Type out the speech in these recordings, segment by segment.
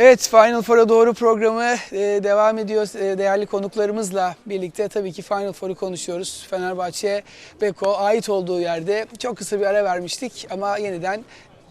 Evet Final Four'a doğru programı e, devam ediyor. E, değerli konuklarımızla birlikte tabii ki Final Four'u konuşuyoruz. Fenerbahçe, Beko ait olduğu yerde çok kısa bir ara vermiştik ama yeniden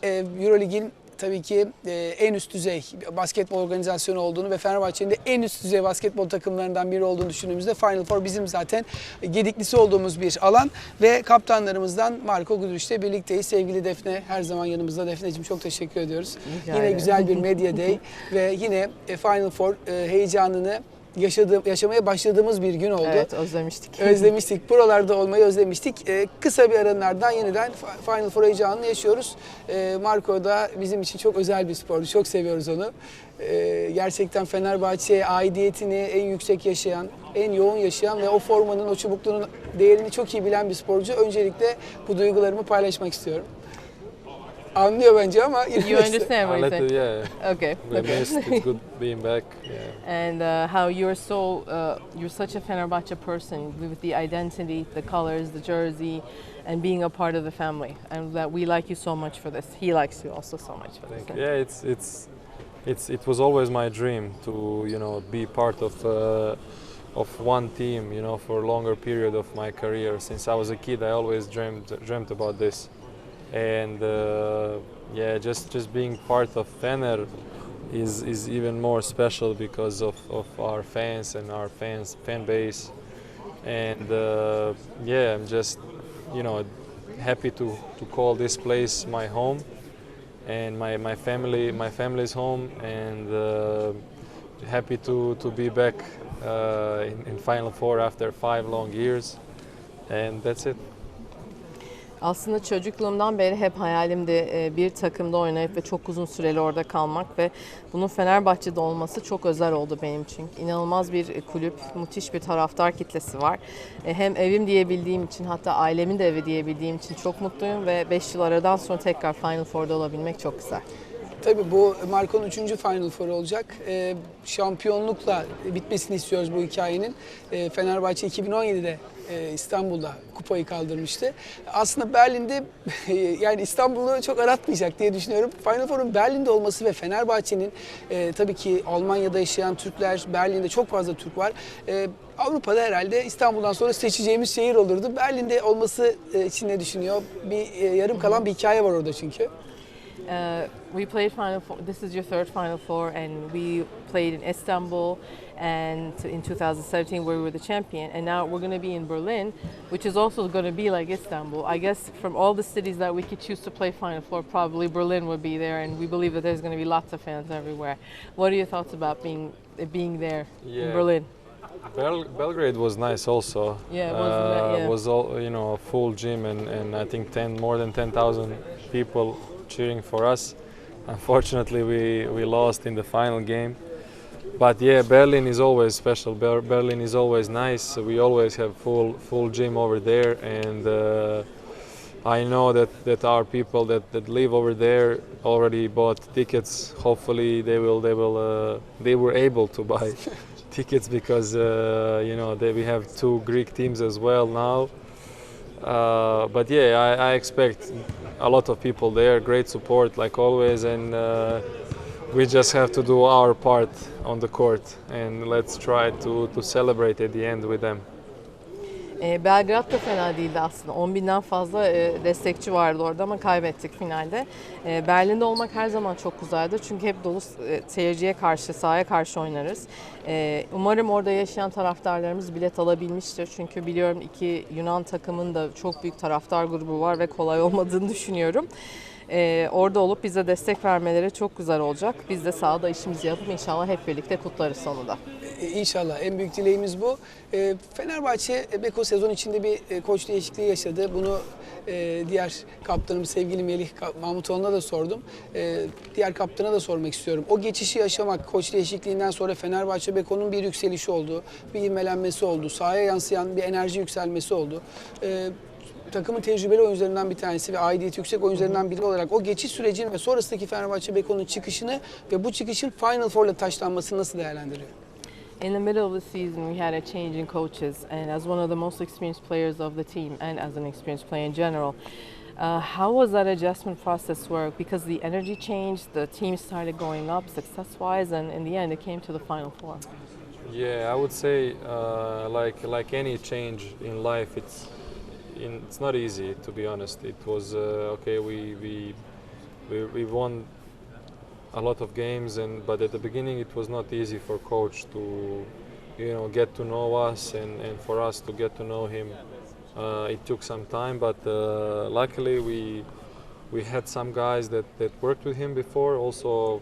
e, Eurolig'in tabii ki e, en üst düzey basketbol organizasyonu olduğunu ve Fenerbahçe'nin de en üst düzey basketbol takımlarından biri olduğunu düşündüğümüzde Final Four bizim zaten gediklisi olduğumuz bir alan ve kaptanlarımızdan Marco Gudric'le birlikteyiz. Sevgili Defne her zaman yanımızda. Defne'cim çok teşekkür ediyoruz. Rica yine güzel bir Media Day ve yine e, Final Four e, heyecanını yaşadığım, yaşamaya başladığımız bir gün oldu. Evet özlemiştik. Özlemiştik. Buralarda olmayı özlemiştik. Ee, kısa bir aranın ardından yeniden Fi- Final Four heyecanını yaşıyoruz. Ee, Marco da bizim için çok özel bir sporcu. Çok seviyoruz onu. Ee, gerçekten Fenerbahçe'ye aidiyetini en yüksek yaşayan, en yoğun yaşayan ve o formanın, o çubukluğunun değerini çok iyi bilen bir sporcu. Öncelikle bu duygularımı paylaşmak istiyorum. Anlıyor bence ama yine You understand what I you let say? yeah. Okay. We okay. missed. It's good being back. Yeah. and uh, how you're so uh, you're such a Fenerbahce person with the identity, the colors, the jersey, and being a part of the family, and that we like you so much for this. He likes you also so much for Thank this. you. Yeah, it's it's it's it was always my dream to you know be part of uh, of one team. You know, for a longer period of my career. Since I was a kid, I always dreamed dreamt about this, and uh, yeah, just just being part of Fener is is even more special because of, of our fans and our fans fan base, and uh, yeah, I'm just you know happy to to call this place my home and my, my family my family's home. And uh, happy to, to be back uh, in, in final four after five long years. And that's it Aslında çocukluğumdan beri hep hayalimdi e, bir takımda oynayıp ve çok uzun süreli orada kalmak ve bunun Fenerbahçe'de olması çok özel oldu benim için. İnanılmaz bir kulüp, müthiş bir taraftar kitlesi var. E, Hem evim diyebildiğim için hatta ailemin de evi diyebildiğim için çok mutluyum ve 5 yıl aradan sonra tekrar Final Four'da olabilmek çok güzel. Tabii bu Marco'nun üçüncü Final Four olacak. Ee, şampiyonlukla bitmesini istiyoruz bu hikayenin. Ee, Fenerbahçe 2017'de e, İstanbul'da kupayı kaldırmıştı. Aslında Berlin'de yani İstanbul'u çok aratmayacak diye düşünüyorum. Final Four'un Berlin'de olması ve Fenerbahçe'nin e, tabii ki Almanya'da yaşayan Türkler, Berlin'de çok fazla Türk var. E, Avrupa'da herhalde İstanbul'dan sonra seçeceğimiz şehir olurdu. Berlin'de olması e, için ne düşünüyor? Bir e, yarım kalan bir hikaye var orada çünkü. Uh, we played Final Four. This is your third Final Four, and we played in Istanbul, and in 2017 where we were the champion. And now we're going to be in Berlin, which is also going to be like Istanbul. I guess from all the cities that we could choose to play Final Four, probably Berlin would be there, and we believe that there's going to be lots of fans everywhere. What are your thoughts about being being there in Berlin? Bel- Belgrade was nice also Yeah, it wasn't that- uh, yeah. was all you know a full gym and, and I think 10 more than 10,000 people cheering for us. Unfortunately we, we lost in the final game. But yeah Berlin is always special. Ber- Berlin is always nice. We always have full full gym over there. And uh, I know that, that our people that, that live over there already bought tickets. Hopefully they will they will uh, they were able to buy tickets because uh, you know they, we have two Greek teams as well now. Uh, but yeah, I, I expect a lot of people there. Great support like always, and uh, we just have to do our part on the court and let's try to, to celebrate at the end with them. E, Belgrad da fena değildi aslında. 10 binden fazla e, destekçi vardı orada ama kaybettik finalde. E, Berlin'de olmak her zaman çok güzeldi. Çünkü hep dolu e, seyirciye karşı, sahaya karşı oynarız. E, umarım orada yaşayan taraftarlarımız bilet alabilmiştir. Çünkü biliyorum iki Yunan takımın da çok büyük taraftar grubu var ve kolay olmadığını düşünüyorum. E, orada olup bize destek vermeleri çok güzel olacak. Biz de sahada işimizi yapıp inşallah hep birlikte kutlarız sonunda. E, İnşallah en büyük dileğimiz bu. E, Fenerbahçe Beko sezon içinde bir e, koç değişikliği yaşadı. Bunu e, diğer kaptanım sevgili Melih Mahmutoğlu'na da sordum. E, diğer kaptana da sormak istiyorum. O geçişi yaşamak, koç değişikliğinden sonra Fenerbahçe Beko'nun bir yükselişi oldu. Bir ivmelenmesi oldu. Sahaya yansıyan bir enerji yükselmesi oldu. E, takımın tecrübeli oyuncularından bir tanesi ve aidiyeti yüksek oyuncularından biri olarak o geçiş sürecini ve sonrasındaki Fenerbahçe Beko'nun çıkışını ve bu çıkışın Final Four'la taşlanmasını nasıl değerlendiriyor? In the middle of the season, we had a change in coaches, and as one of the most experienced players of the team, and as an experienced player in general, Uh, how was that adjustment process work? Because the energy changed, the team started going up success-wise, and in the end, it came to the final four. Yeah, I would say uh, like like any change in life, it's in, it's not easy to be honest. It was uh, okay. We, we we we won a lot of games, and but at the beginning it was not easy for coach to you know get to know us and, and for us to get to know him. Uh, it took some time, but uh, luckily we we had some guys that, that worked with him before. Also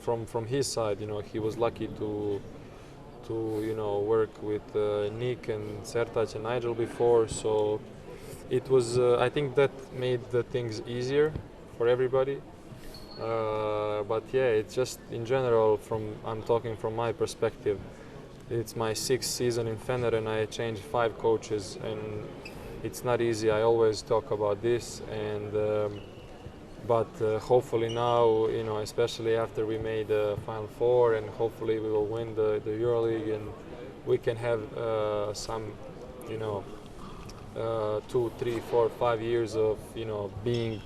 from from his side, you know, he was lucky to to you know work with uh, Nick and Sertac and Nigel before. So it was uh, I think that made the things easier for everybody. Uh, but yeah, it's just in general from I'm talking from my perspective. It's my sixth season in Fener and I changed five coaches and it's not easy. I always talk about this and. Um, but uh, hopefully now, you know, especially after we made the Final Four, and hopefully we will win the, the EuroLeague, and we can have uh, some, you know, uh, two, three, four, five years of, you know, being,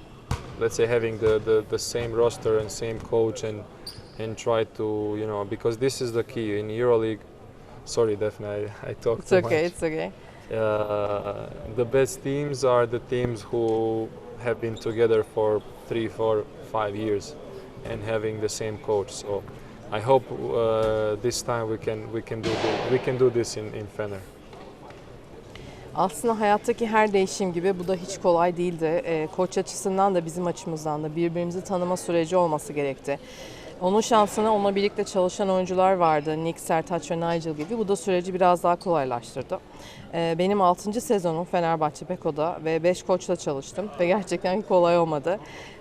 let's say, having the, the, the same roster and same coach, and and try to, you know, because this is the key in EuroLeague. Sorry, Daphne, I, I talked It's too okay, much it's okay. uh, the best teams are the teams who have been together for three, four, five years and having the same coach. So I hope uh, this time we can we can do the, we can do this in, in Fener. Aslında hayattaki her değişim gibi bu da hiç kolay değildi. Ee, koç açısından da bizim açımızdan da birbirimizi tanıma süreci olması gerekti. Onun şansına onunla birlikte çalışan oyuncular vardı. Nick, Sertaç ve Nigel gibi. Bu da süreci biraz daha kolaylaştırdı. Ee, benim 6. sezonum Fenerbahçe Beko'da ve 5 koçla çalıştım ve gerçekten kolay olmadı.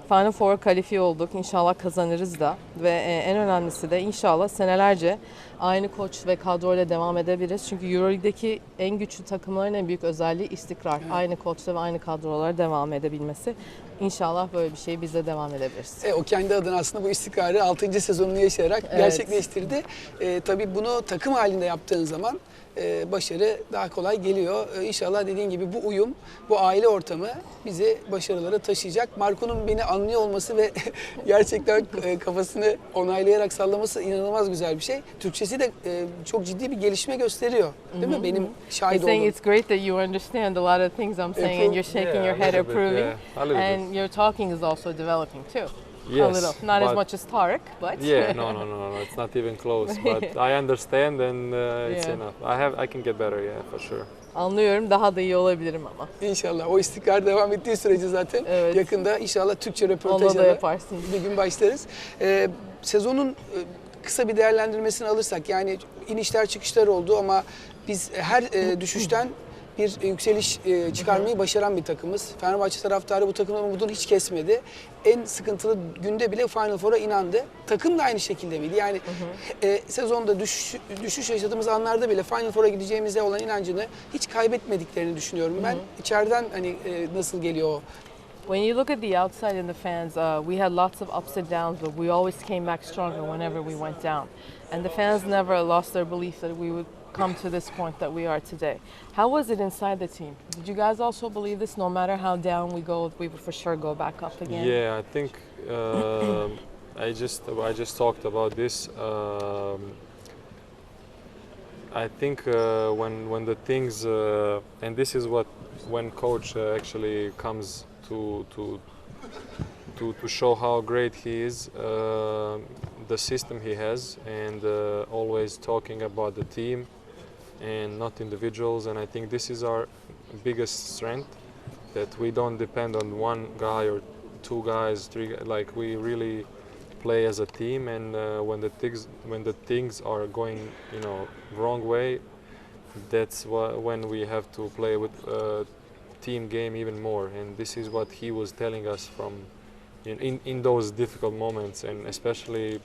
Final Four kalifiye olduk. İnşallah kazanırız da ve e, en önemlisi de inşallah senelerce aynı koç ve kadroyla devam edebiliriz. Çünkü EuroLeague'deki en güçlü takımların en büyük özelliği istikrar. Aynı koçla ve aynı kadrolara devam edebilmesi. İnşallah böyle bir şey biz de devam edebiliriz. E, o kendi adına aslında bu istikrarı 6. sezonunu yaşayarak Evet. gerçekleştirdi. E, tabii bunu takım halinde yaptığın zaman e, başarı daha kolay geliyor. E, inşallah dediğin gibi bu uyum, bu aile ortamı bizi başarılara taşıyacak. Marco'nun beni anlıyor olması ve gerçekten e, kafasını onaylayarak sallaması inanılmaz güzel bir şey. Türkçesi de e, çok ciddi bir gelişme gösteriyor. Değil mi? Benim şahit olduğum. it's great that you understand a lot of things I'm saying and you're shaking Yeah, your head bit, approving. yeah, and your talking is also developing too. A Yes, little. Not as much as Tarek, but Yeah, no, no, no, no, it's not even close. But I understand, and uh, it's Yeah. enough. I have, I can get better, yeah, for sure. Anlıyorum daha da iyi olabilirim ama. İnşallah o istikrar devam ettiği sürece zaten Evet. yakında inşallah Türkçe röportajla da da yaparsın. bir gün başlarız. Ee, sezonun e, kısa bir değerlendirmesini alırsak yani inişler çıkışlar oldu ama biz her e, düşüşten bir yükseliş e, çıkarmayı başaran bir takımız. Fenerbahçe taraftarı bu takımın umudunu hiç kesmedi. En sıkıntılı günde bile Final Four'a inandı. Takım da aynı şekilde miydi? Yani e, sezonda düşüş, düşüş yaşadığımız anlarda bile Final Four'a gideceğimize olan inancını hiç kaybetmediklerini düşünüyorum ben. İçeriden hani e, nasıl geliyor o? When you look at the outside and the fans, uh, we had lots of ups and downs, but we always came back stronger whenever we went down. And the fans never lost their belief that we would come to this point that we are today. How was it inside the team? Did you guys also believe this? No matter how down we go, we will for sure go back up again. Yeah, I think um I just I just talked about this. Um, I think uh, when when the things uh, and this is what when coach uh, actually comes to to to to show how great he is, uh, the system he has, and uh, always talking about the team and not individuals. And I think this is our biggest strength that we don't depend on one guy or two guys, three. Like we really play as a team, and uh, when the things when the things are going, you know, wrong way, that's wha- when we have to play with uh, team game even more. And this is what he was telling us from in in, in those difficult moments, and especially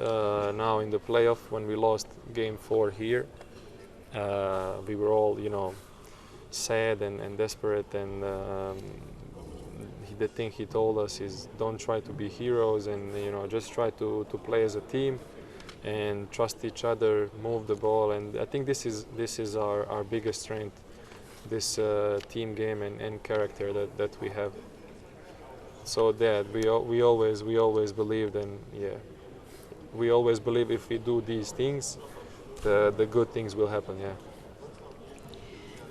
uh, now in the playoff when we lost game four here. Uh, we were all, you know, sad and, and desperate and um, he, the thing he told us is don't try to be heroes and you know just try to, to play as a team and trust each other move the ball. And i think this is this is our, our biggest strength this uh, team game and, and character that, that we have. So that we we always we always believed and yeah, we always believe if we do these things, the the good things will happen. Yeah.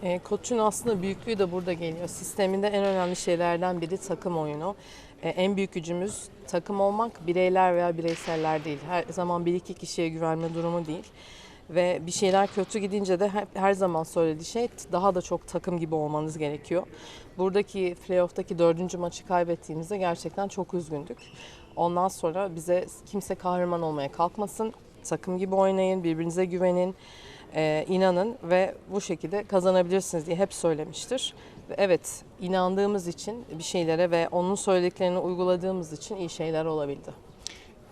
E, koçun aslında büyüklüğü de burada geliyor. Sisteminde en önemli şeylerden biri takım oyunu. E, en büyük gücümüz takım olmak, bireyler veya bireyseller değil. Her zaman bir iki kişiye güvenme durumu değil. Ve bir şeyler kötü gidince de hep, her zaman söylediği şey daha da çok takım gibi olmanız gerekiyor. Buradaki playoff'taki dördüncü maçı kaybettiğimizde gerçekten çok üzgündük. Ondan sonra bize kimse kahraman olmaya kalkmasın. Takım gibi oynayın, birbirinize güvenin. Ee, inanın ve bu şekilde kazanabilirsiniz diye hep söylemiştir. Ve evet inandığımız için bir şeylere ve onun söylediklerini uyguladığımız için iyi şeyler olabildi.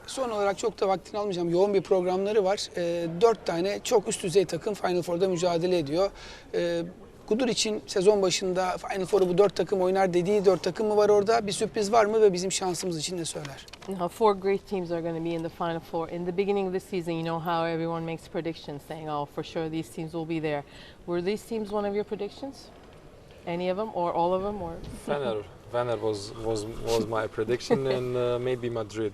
Son olarak çok da vaktini almayacağım. Yoğun bir programları var. E, dört tane çok üst düzey takım Final Four'da mücadele ediyor. E, Gudur için sezon başında Final Four'u bu dört takım oynar dediği dört takım mı var orada? Bir sürpriz var mı ve bizim şansımız için ne söyler? Now, four great teams are going to be in the Final Four. In the beginning of the season, you know how everyone makes predictions saying, oh, for sure these teams will be there. Were these teams one of your predictions? Any of them or all of them? Or Fener, Fener was was was my prediction, and uh, maybe Madrid,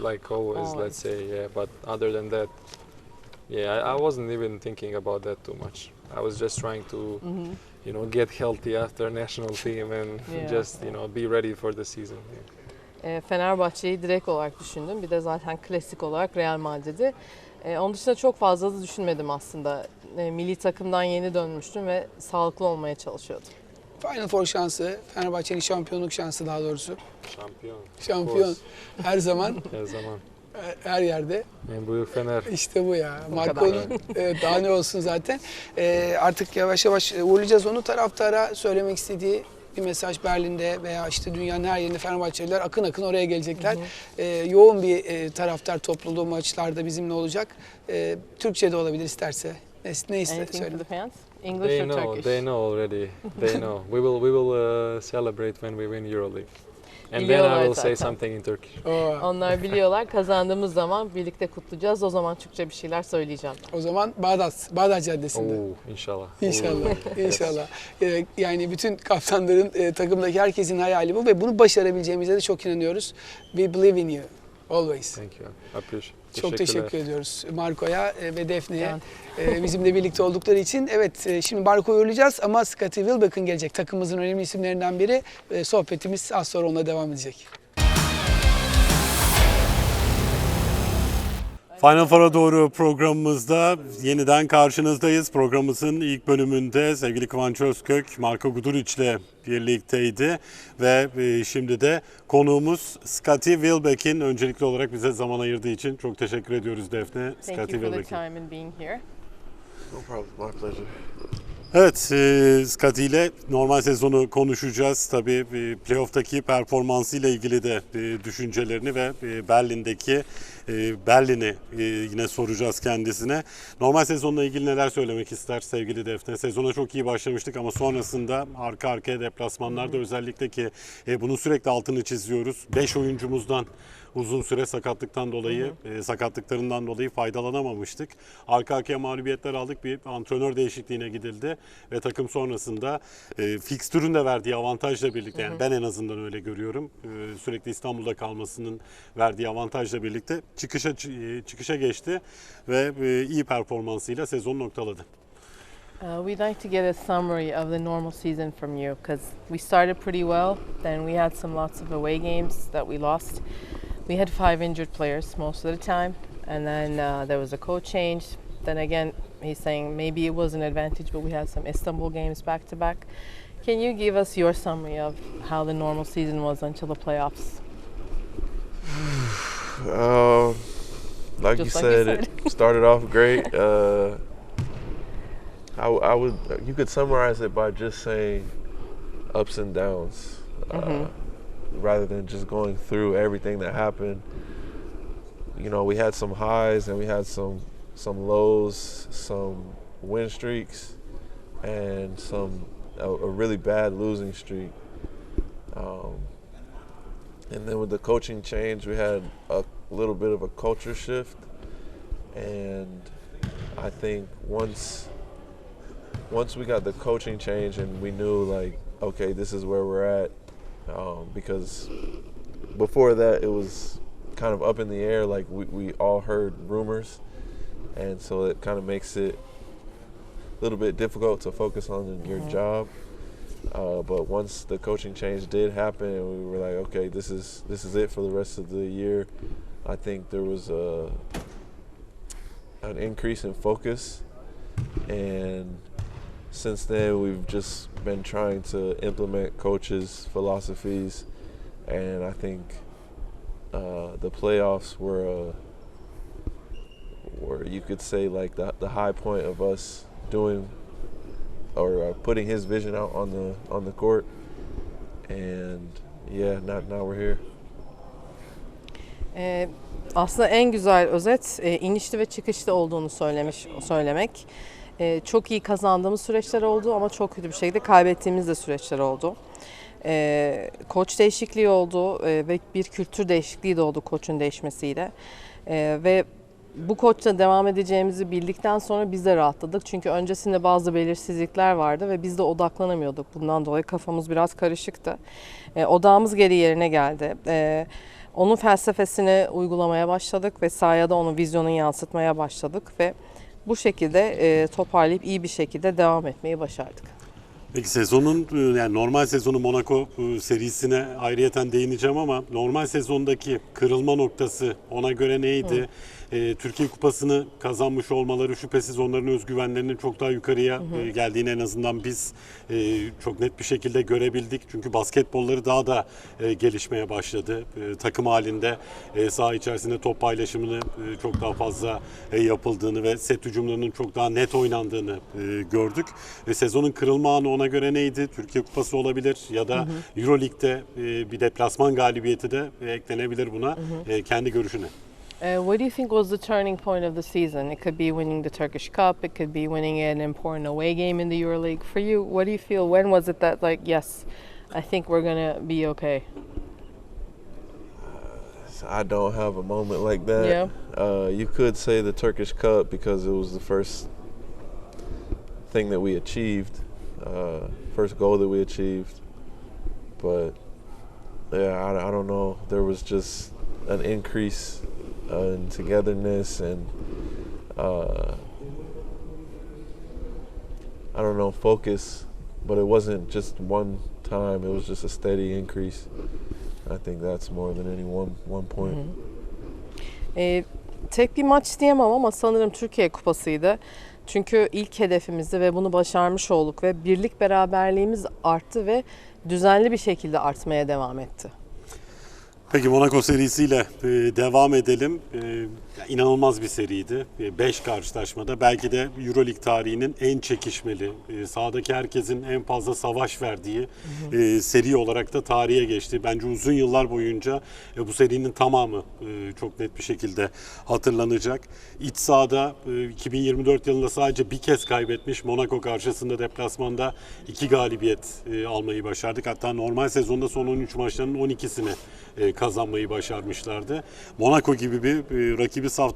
like always, Always. Let's say, yeah. But other than that, yeah, I, I wasn't even thinking about that too much. I was just trying to, you know, get healthy after national team and Yeah. just you know be ready for the season. E, Fenerbahçe'yi direkt olarak düşündüm. Bir de zaten klasik olarak Real Madrid'i. E, onun dışında çok fazla da düşünmedim aslında. E, milli takımdan yeni dönmüştüm ve sağlıklı olmaya çalışıyordum. Final Four şansı, Fenerbahçe'nin şampiyonluk şansı daha doğrusu. Şampiyon. Şampiyon her zaman, Her zaman. Her- yerde. En büyük Fener. İşte bu ya. Marco'nun evet, daha ne olsun zaten. Ee, artık yavaş yavaş e, uğurlayacağız onu. Taraftara söylemek istediği bir mesaj Berlin'de veya işte dünyanın her yerinde Fenerbahçeliler akın akın oraya gelecekler. Ee, yoğun bir e, taraftar topluluğu maçlarda bizimle olacak. Ee, Türkçe de olabilir isterse. Ne, ne ister Anything for söyle. the fans? English They or know. Turkish? They know already. They know. We will. We will uh, celebrate when we win EuroLeague, and then I Biliyorlar will say zaten. something in Turkish. Oo, Onlar biliyorlar. Kazandığımız zaman birlikte kutlayacağız. O zaman Türkçe bir şeyler söyleyeceğim. o zaman Bağdat, Bağdat Caddesi'nde. Oh, inshallah. İnşallah, inşallah. Ee, Yani bütün kaptanların, e, takımdaki herkesin hayali bu ve bunu başarabileceğimize de çok inanıyoruz. We believe in you, always. Thank you. I appreciate. Çok teşekkür ediyoruz Marco'ya e, ve Defne'ye e, bizimle birlikte oldukları için. Evet e, şimdi Marco'yu uğurlayacağız ama Scottie Wilbeck'ın gelecek takımımızın önemli isimlerinden biri. E, Sohbetimiz az sonra onunla devam edecek. Final Four'a doğru programımızda yeniden karşınızdayız. Programımızın ilk bölümünde sevgili Kıvanç Özkök, Marco Guduric ile birlikteydi. Ve e, şimdi de konuğumuz Scottie Wilbeck'in öncelikli olarak bize zaman ayırdığı için çok teşekkür ediyoruz Defne. Thank Scottie you for the time and being here. No problem. My pleasure. Evet, e, ile normal sezonu konuşacağız. Tabii e, playoff'taki performansıyla ilgili de e, düşüncelerini ve e, Berlin'deki e, Berlin'i yine soracağız kendisine. Normal sezonla ilgili neler söylemek ister sevgili Defne? Sezona çok iyi başlamıştık ama sonrasında arka arkaya deplasmanlarda özellikle ki bunun sürekli altını çiziyoruz. 5 oyuncumuzdan uzun süre sakatlıktan dolayı, e, sakatlıklarından dolayı faydalanamamıştık. Arka arkaya mağlubiyetler aldık. Bir antrenör değişikliğine gidildi ve takım sonrasında e, fikstürün de verdiği avantajla birlikte yani ben en azından öyle görüyorum. E, sürekli İstanbul'da kalmasının verdiği avantajla birlikte çıkışa e, çıkışa geçti ve e, iyi performansıyla sezonu noktaladı. Uh, we'd like to get a summary of the normal season from you because we started pretty well. Then we had some lots of away games that we lost. We had five injured players most of the time, and then uh, there was a coach change. Then again, he's saying maybe it was an advantage, but we had some Istanbul games back to back. Can you give us your summary of how the normal season was until the playoffs? Uh, like you like you said, it started off great. Uh, I, I would you could summarize it by just saying ups and downs, uh, rather than just going through everything that happened. You know, we had some highs and we had some some lows, some win streaks, and some a, a really bad losing streak. Um, and then with the coaching change, we had a little bit of a culture shift. And I think once once we got the coaching change and we knew like, okay, this is where we're at, um, because before that it was kind of up in the air. Like we, we all heard rumors, and so it kind of makes it a little bit difficult to focus on your job. Uh, but once the coaching change did happen, and we were like, okay, this is this is it for the rest of the year. I think there was a an increase in focus, and since then we've just been trying to implement coaches' philosophies, and I think uh, the playoffs were were you could say like the the high point of us doing or uh, putting his vision out on the on the court, and yeah, now now we're here. Aslında en güzel özet inişli ve çıkışlı olduğunu söylemiş söylemek. Ee, çok iyi kazandığımız süreçler oldu ama çok kötü bir şekilde kaybettiğimiz de süreçler oldu. Ee, koç değişikliği oldu e, ve bir kültür değişikliği de oldu koçun değişmesiyle. Ee, ve bu koçla devam edeceğimizi bildikten sonra biz de rahatladık. Çünkü öncesinde bazı belirsizlikler vardı ve biz de odaklanamıyorduk. Bundan dolayı kafamız biraz karışıktı. E, odağımız geri yerine geldi. E, onun felsefesini uygulamaya başladık ve sahaya da onun vizyonunu yansıtmaya başladık ve bu şekilde e, toparlayıp iyi bir şekilde devam etmeyi başardık. Peki sezonun e, yani normal sezonu Monaco e, serisine ayrıyeten değineceğim ama normal sezondaki kırılma noktası ona göre neydi? E, Türkiye Kupası'nı kazanmış olmaları şüphesiz onların özgüvenlerinin çok daha yukarıya e, geldiğini en azından biz e, çok net bir şekilde görebildik. Çünkü basketbolları daha da e, gelişmeye başladı. E, takım halinde e, saha içerisinde top paylaşımını e, çok daha fazla e, yapıldığını ve set hücumlarının çok daha net oynandığını e, gördük. E, sezonun kırılma anı ona göre neydi? Türkiye Kupası olabilir ya da Euroleague'de e, bir deplasman galibiyeti de e, eklenebilir buna. E, kendi görüşüne. Uh, what do you think was the turning point of the season? It could be winning the Turkish Cup, it could be winning an important away game in the EuroLeague. For you, what do you feel? When was it that, like, yes, I think we're going to be okay? I don't have a moment like that. Yeah. Uh, you could say the Turkish Cup because it was the first thing that we achieved, uh, first goal that we achieved. But yeah, I, I don't know. There was just an increase in togetherness and uh, I don't know focus. But it wasn't just one time. It was just a steady increase. I think that's more than any one one point. Ee, tek bir maç diyemem ama sanırım Türkiye Kupası'ydı. Çünkü ilk hedefimizdi ve bunu başarmış olduk ve birlik beraberliğimiz arttı ve düzenli bir şekilde artmaya devam etti. Peki Monaco serisiyle e, devam edelim. E, inanılmaz bir seriydi. 5 karşılaşmada belki de Euroleague tarihinin en çekişmeli, e, sahadaki herkesin en fazla savaş verdiği e, seri olarak da tarihe geçti. Bence uzun yıllar boyunca e, bu serinin tamamı e, çok net bir şekilde hatırlanacak. İç sahada e, 2024 yılında sadece bir kez kaybetmiş Monaco karşısında deplasmanda iki galibiyet e, almayı başardık. Hatta normal sezonda son 13 maçlarının 12'sini e, kazanmayı başarmışlardı. Monaco gibi bir e,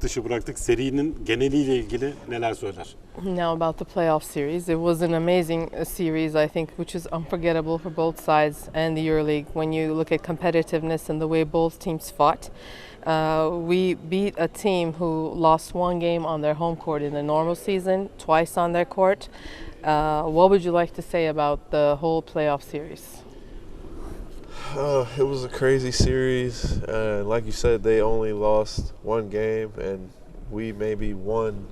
dışı bıraktık. Serinin geneliyle ilgili neler söyler? Now about the playoff series. It was an amazing uh, series, I think, which is unforgettable for both sides and the EuroLeague. When you look at competitiveness and the way both teams fought, uh, we beat a team who lost one game on their home court in the normal season, twice on their court. Uh, what would you like to say about the whole playoff series? Uh, it was a crazy series. Uh, like you said, they only lost one game, and we maybe won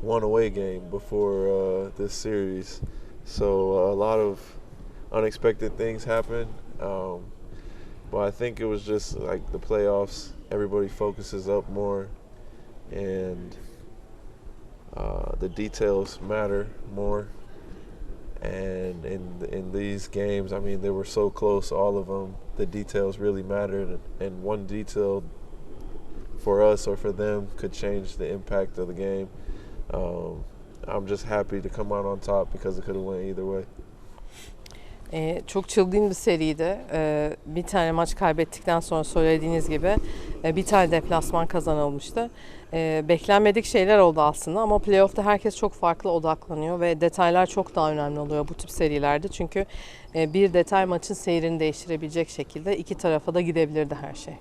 one away game before uh, this series. So a lot of unexpected things happened. Um, but I think it was just like the playoffs. Everybody focuses up more, and uh, the details matter more. And in in these games, I mean, they were so close, all of them. The details really mattered, and one detail for us or for them could change the impact of the game. Um, I'm just happy to come out on top because it could have went either way. Ee, çok çılgın bir seriydi. Ee, bir tane maç kaybettikten sonra söylediğiniz gibi E, bir tane deplasman kazanılmıştı. E, beklenmedik şeyler oldu aslında ama playoff'ta herkes çok farklı odaklanıyor ve detaylar çok daha önemli oluyor bu tip serilerde. Çünkü e, bir detay maçın seyrini değiştirebilecek şekilde iki tarafa da gidebilirdi her şey.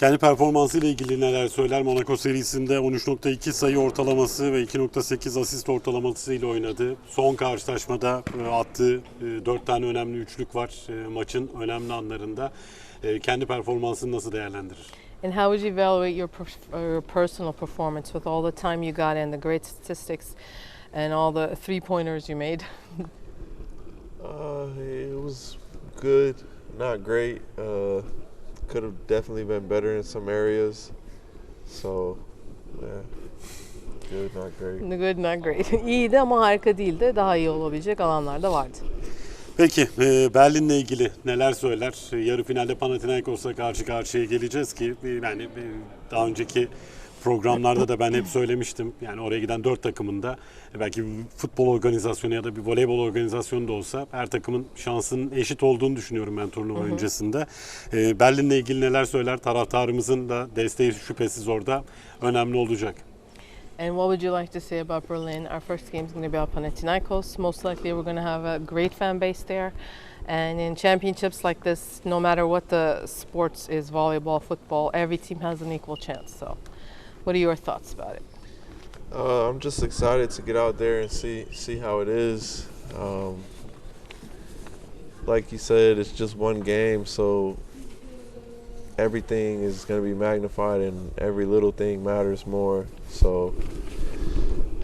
Kendi performansı ile ilgili neler söyler? Monaco serisinde 13.2 sayı ortalaması ve 2.8 asist ortalaması ile oynadı. Son karşılaşmada e, attığı 4 tane önemli üçlük var e, maçın önemli anlarında. E, Kendi performansını nasıl değerlendirir? And how would you evaluate your, your personal performance with all the time you got in, the great statistics, and all the three pointers you made? Uh, it was good, not great. Uh, could have definitely been better in some areas. So, yeah, good, not great. The good, not great. İyiydi ama harika değildi. Daha iyi olabilecek alanlar da vardı. Peki e, Berlin'le ilgili neler söyler? Yarı finalde Panathinaikos'la karşı karşıya geleceğiz ki e, yani e, daha önceki programlarda da ben hep söylemiştim. Yani oraya giden dört takımında belki bir futbol organizasyonu ya da bir voleybol organizasyonu da olsa her takımın şansının eşit olduğunu düşünüyorum ben turnuva öncesinde. E, Berlin'le ilgili neler söyler? Taraftarımızın da desteği şüphesiz orada önemli olacak. And what would you like to say about Berlin? Our first game is going to be at Panathinaikos. Most likely, we're going to have a great fan base there. And in championships like this, no matter what the sports is volleyball, football every team has an equal chance. So, what are your thoughts about it? Uh, I'm just excited to get out there and see see how it is. Um, like you said, it's just one game, so everything is going to be magnified, and every little thing matters more. So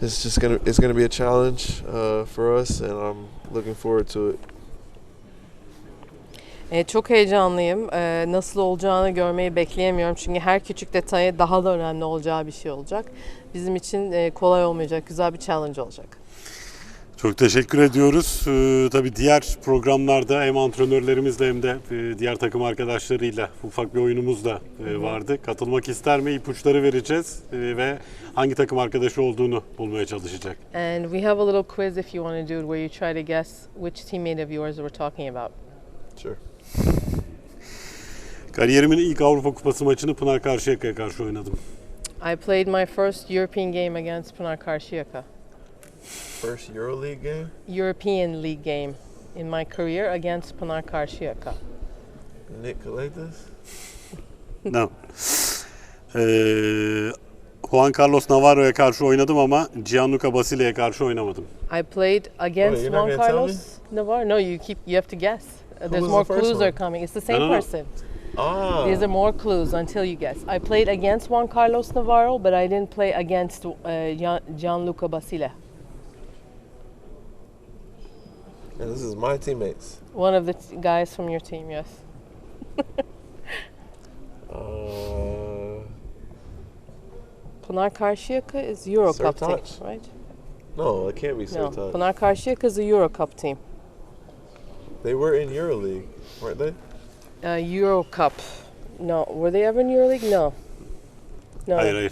it's just gonna it's gonna be a challenge uh, for us, and I'm looking forward to it. Ee, çok heyecanlıyım. Ee, nasıl olacağını görmeyi bekleyemiyorum. Çünkü her küçük detayı daha da önemli olacağı bir şey olacak. Bizim için e, kolay olmayacak, güzel bir challenge olacak. Çok teşekkür ediyoruz. Ee, tabii diğer programlarda hem antrenörlerimizle hem de e, diğer takım arkadaşlarıyla ufak bir oyunumuz da e, vardı. Katılmak ister mi? İpuçları vereceğiz e, ve hangi takım arkadaşı olduğunu bulmaya çalışacak. And we have a little quiz if you want to do it where you try to guess which teammate of yours we're talking about. Sure. Kariyerimin ilk Avrupa Kupası maçını Pınar Karşıyaka'ya karşı oynadım. I played my first European game against Pınar Karşıyaka. First EuroLeague game. European League game in my career against Pınar Karşıyaka. Nick Coletas. No. Ee, Juan Carlos Navarro'ya karşı oynadım ama Gianluca Basile'ye karşı oynamadım. I played against not Juan Carlos Navarro. No, you keep you have to guess. Uh, there's more the clues one? are coming. It's the same no, no. person. Ah. These are more clues until you guess. I played against Juan Carlos Navarro, but I didn't play against uh, Gian- Gianluca Basile. And this is my teammates. One of the t- guys from your team, yes. Uh, Pınar Karşıyaka is Euro Cup team, right? no, it can't be No, Sertac. Pınar Karşıyaka is a Euro Cup team. They were in EuroLeague, weren't they? Uh, Euro Cup. No, were they ever in EuroLeague? No. No. Hayır hayır.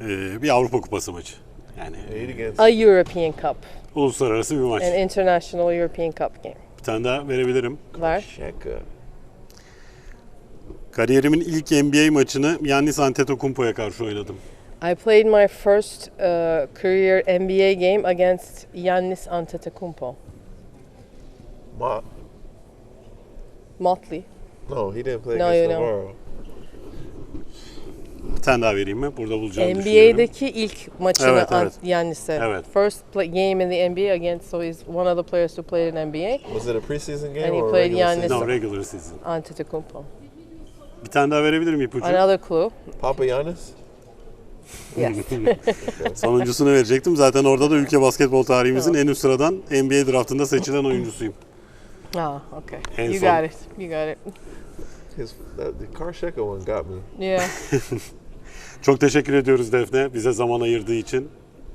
Ee, bir Avrupa Kupası maçı. Yani Eight against. A European Cup, uluslararası bir maç. an international European Cup game. Bir tane daha verebilirim. Var. Shaka. Kariyerimin ilk NBA maçını Yannis Antetokounmpo'ya karşı oynadım. I played my first uh, career NBA game against Giannis Antetokounmpo. Ma. Motley. No, he didn't play No, against you know. Navarro. Bir tane daha vereyim mi? Burada bulacağını düşünüyorum. NBA'deki ilk maçını Evet, evet. Giannis'e. Evet. First play, game in the NBA against, so he's one of the players who played in NBA. Was it a preseason game And he or a played regular Giannis. season? No, regular season. Antetokounmpo. Bir tane daha verebilir miyim ipucu? Another clue. Papa Giannis? Yes. Sonuncusunu verecektim. Zaten orada da ülke basketbol tarihimizin en üst sıradan NBA draftında seçilen oyuncusuyum. Ah, okay. En you son. got it. You got it. His that, the Karsheka one got me. Yeah. Çok teşekkür ediyoruz Defne bize zaman ayırdığı için.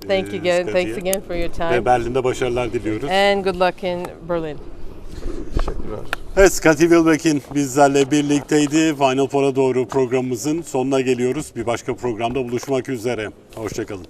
Thank you Ee, again. Scotty'ye. Thanks again for your Ve time. Berlin'de başarılar diliyoruz. And good luck in Berlin. Teşekkürler. Evet Scotty Wilbeck'in bizlerle birlikteydi. Final Four'a doğru programımızın sonuna geliyoruz. Bir başka programda buluşmak üzere. Hoşçakalın.